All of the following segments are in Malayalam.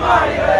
Maria!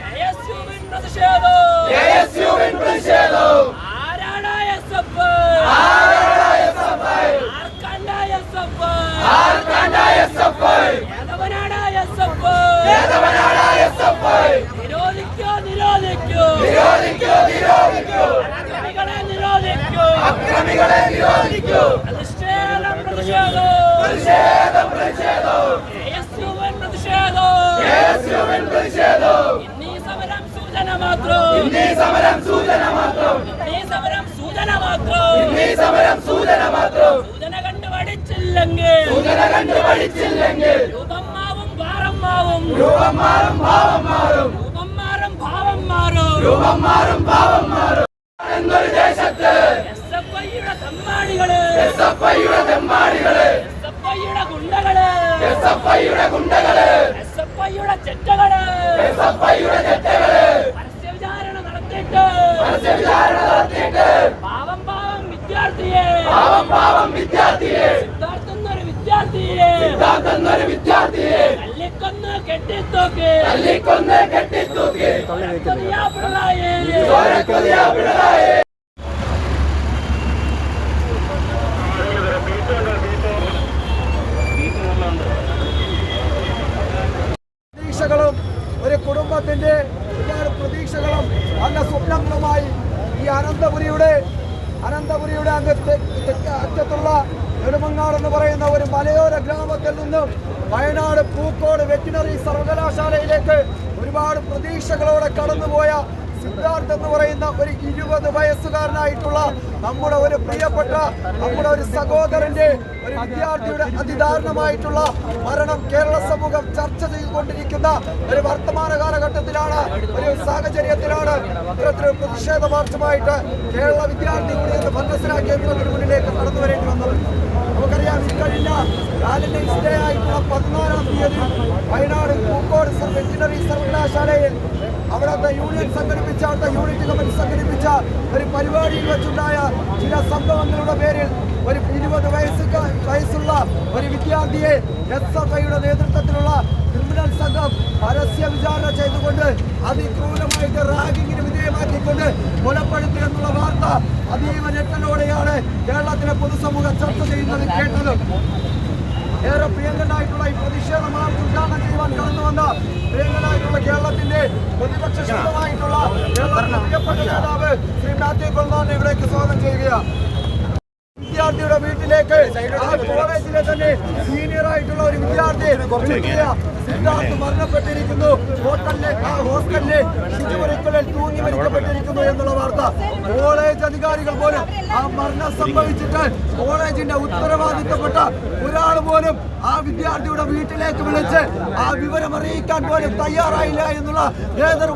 അക്രമികളെ നിരോധിക്കൂ പ്രതിഷേധം. പ്രതിഷേധം KSUവിൻ പ്രതിഷേധം. ഇന്നീ സമരം മാത്രം. ഇന്നീ സമരം സൂചന മാത്രം. ഇന്നീ സമരം സൂചന മാത്രം. ഇന്നീ സമരം സൂചന മാത്രം. സൂചന കണ്ടു പഠിച്ചില്ലെങ്കിൽ. സൂചന കണ്ടു പഠിച്ചില്ലെങ്കിൽ. രൂപം മാവും ഭാരം മാവും രൂപം മാറും ഭാവം മാറും. രൂപം മാറും ഭാവം മാറും. രൂപം മാറും ഭാവം മാറും. എന്നൊരു ദേശത്ത്? എസ് എഫ് ഐയുടെ തെമ്മാടികൾ. എസ് എഫ് ഐയുടെ തെമ്മാടികൾ. എസ് എഫ് ഐയുടെ ഗുണ്ടകൾ. എസ് എഫ് ഐയുടെ ഗുണ്ടകൾ. എസ് എഫ് ഐയുടെ ചെറ്റകൾ. എസ് എഫ് ഐയുടെ ചെറ്റകൾ. പരസ്യ വിചാരണ നടത്തിയിട്ട് പാവം പാവം വിദ്യാർത്ഥിയെ. പാവം പാവം വിദ്യാർത്ഥിയെ. സിദ്ധാർത്ഥ എന്നൊരു വിദ്യാർത്ഥിയെ. സിദ്ധാർത്ഥ വിദ്യാർത്ഥിയെ. തല്ലിക്കൊന്ന് കെട്ടിത്തൂക്കി. തല്ലിക്കൊന്ന് കെട്ടിത്തൂക്കി. പിണറായി ചോരക്കൊതിയാ പിണറായി പ്രതീക്ഷകളും ഒരു കുടുംബത്തിന്റെ ഒരുപാട് പ്രതീക്ഷകളും നല്ല സ്വപ്നങ്ങളുമായി ഈ അനന്തപുരിയുടെ അനന്തപുരിയുടെ അങ്ങ് അറ്റത്തുള്ള നെടുമങ്ങാട് എന്ന് പറയുന്ന ഒരു മലയോര ഗ്രാമത്തിൽ നിന്നും വയനാട് പൂക്കോട് വെറ്റിനറി സർവകലാശാലയിലേക്ക് ഒരുപാട് പ്രതീക്ഷകളോടെ കടന്നുപോയ സിദ്ധാർത്ഥ് എന്ന് പറയുന്ന ഒരു ഇരുപത് വയസ്സുകാരനായിട്ടുള്ള നമ്മുടെ ഒരു പ്രിയപ്പെട്ട നമ്മുടെ ഒരു സഹോദരന്റെ ഒരു വിദ്യാർത്ഥിയുടെ അതിദാരുണമായിട്ടുള്ള മരണം കേരള സമൂഹം ചർച്ച ചെയ്തുകൊണ്ടിരിക്കുന്ന ഒരു വർത്തമാന കാലഘട്ടത്തിലാണ് ഒരു സാഹചര്യത്തിലാണ് ഇത്തരത്തിലൊരു പ്രതിഷേധ മാർച്ചുമായിട്ട് കേരള വിദ്യാർത്ഥി യൂണിയൻ ഭദ്രസനാ കേന്ദ്രത്തിന് മുന്നിലേക്ക് കടന്നു വരേണ്ടി വന്നത്. നമുക്കറിയാം ഇക്കഴിഞ്ഞ വാലന്റൈൻസ് ഡേ ആയിട്ടുള്ള പതിനാലാം തീയതി വയനാട് പൂക്കോട് വെറ്റിനറി സർവകലാശാലയിൽ അവിടുത്തെ യൂണിയൻ സംഘടിപ്പിച്ച അവിടുത്തെ യൂണിറ്റ് കമ്മിറ്റി സംഘടിപ്പിച്ച ഒരു പരിപാടിയിൽ വെച്ചുണ്ടായ ചില സംഭവങ്ങളുടെ പേരിൽ ഒരു ഇരുപത് വയസ്സ് വയസ്സുള്ള ഒരു വിദ്യാർത്ഥിയെ എസ് എഫ് ഐയുടെ നേതൃത്വത്തിലുള്ള ക്രിമിനൽ സംഘം പരസ്യ വിചാരണ ചെയ്തുകൊണ്ട് അതിക്രൂരമായിട്ട് റാഗിങ്ങിന് വിധേയമാക്കിക്കൊണ്ട് കൊലപ്പെടുത്തി എന്നുള്ള വാർത്ത അതീവ ഞെട്ടലോടെയാണ് കേരളത്തിലെ പൊതുസമൂഹം ചർച്ച ചെയ്യുന്നത് കേട്ടത്. ഏറെ പ്രിയങ്കനായിട്ടുള്ള ഈ പ്രതിഷേധ മാർച്ച് ഉദ്ഘാടനം ചെയ്യുവാൻ കടന്നു വന്ന കേരളത്തിന്റെ പ്രതിപക്ഷ ശബ്ദമായിട്ടുള്ള പ്രിയപ്പെട്ട നേതാവ് ശ്രീ മാത്യു കൊള്ളാനെ ഇവിടേക്ക് സ്വാഗതം ചെയ്യുകയാണ്. വിദ്യാർത്ഥിയുടെ വീട്ടിലേക്ക് ആ കോളേജിലെ തന്നെ സീനിയർ ആയിട്ടുള്ള ഒരു വിദ്യാർത്ഥി സിദ്ധാർത്ഥ് മരണപ്പെട്ടിരിക്കുന്നു. ഹോട്ടലിലെ ഹോസ്റ്റലിലെ ശുചിമുറികളിൽ തൂങ്ങി മരിക്കപ്പെട്ടിരിക്കുന്നു എന്നുള്ള വാർത്ത. കോളേജ് അധികാരികൾ പോലും ആ മരണം സംഭവിച്ചിട്ട് കോളേജിന്റെ ഉത്തരവാദിത്തപ്പെട്ട ഒരാൾ പോലും ആ വിദ്യാർത്ഥിയുടെ വീട്ടിലേക്ക് വിളിച്ച് ആ വിവരം അറിയിക്കാൻ പോലും തയ്യാറായില്ല എന്നുള്ള ഏതൊരു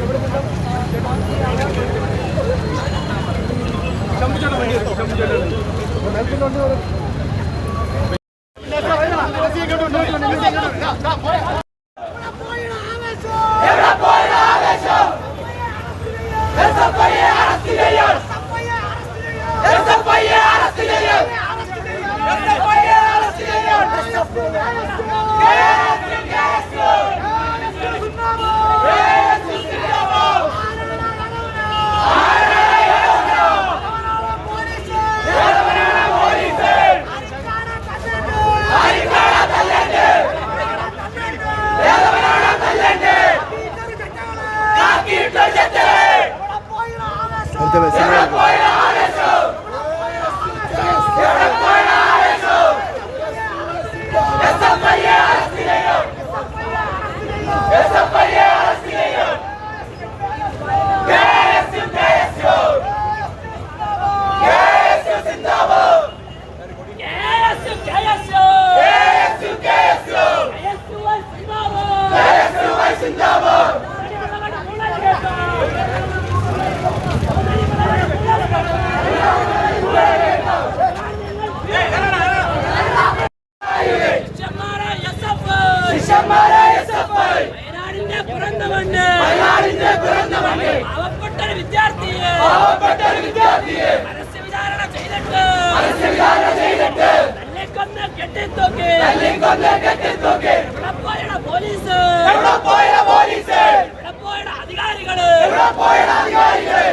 ഇവിടെ നിന്നും നൽകുന്നുണ്ട് ഒരു KSU, Yes. പാവപ്പെട്ടൊരു വിദ്യാർത്ഥിയെ പാവപ്പെട്ടൊരു വിദ്യാർത്ഥിയെ മനസ്സ് വിചാരണ ചെയ്തിട്ട് മനസ്സ് വിചാരണ ചെയ്തിട്ട് തന്നെ കൊന്ന് കെട്ടിത്തോക്കെ പോലീസ്? എവിടെ പോലീസ്? എവിടെ പോയട അധികാരികൾ? എവിടെ അധികാരികൾ?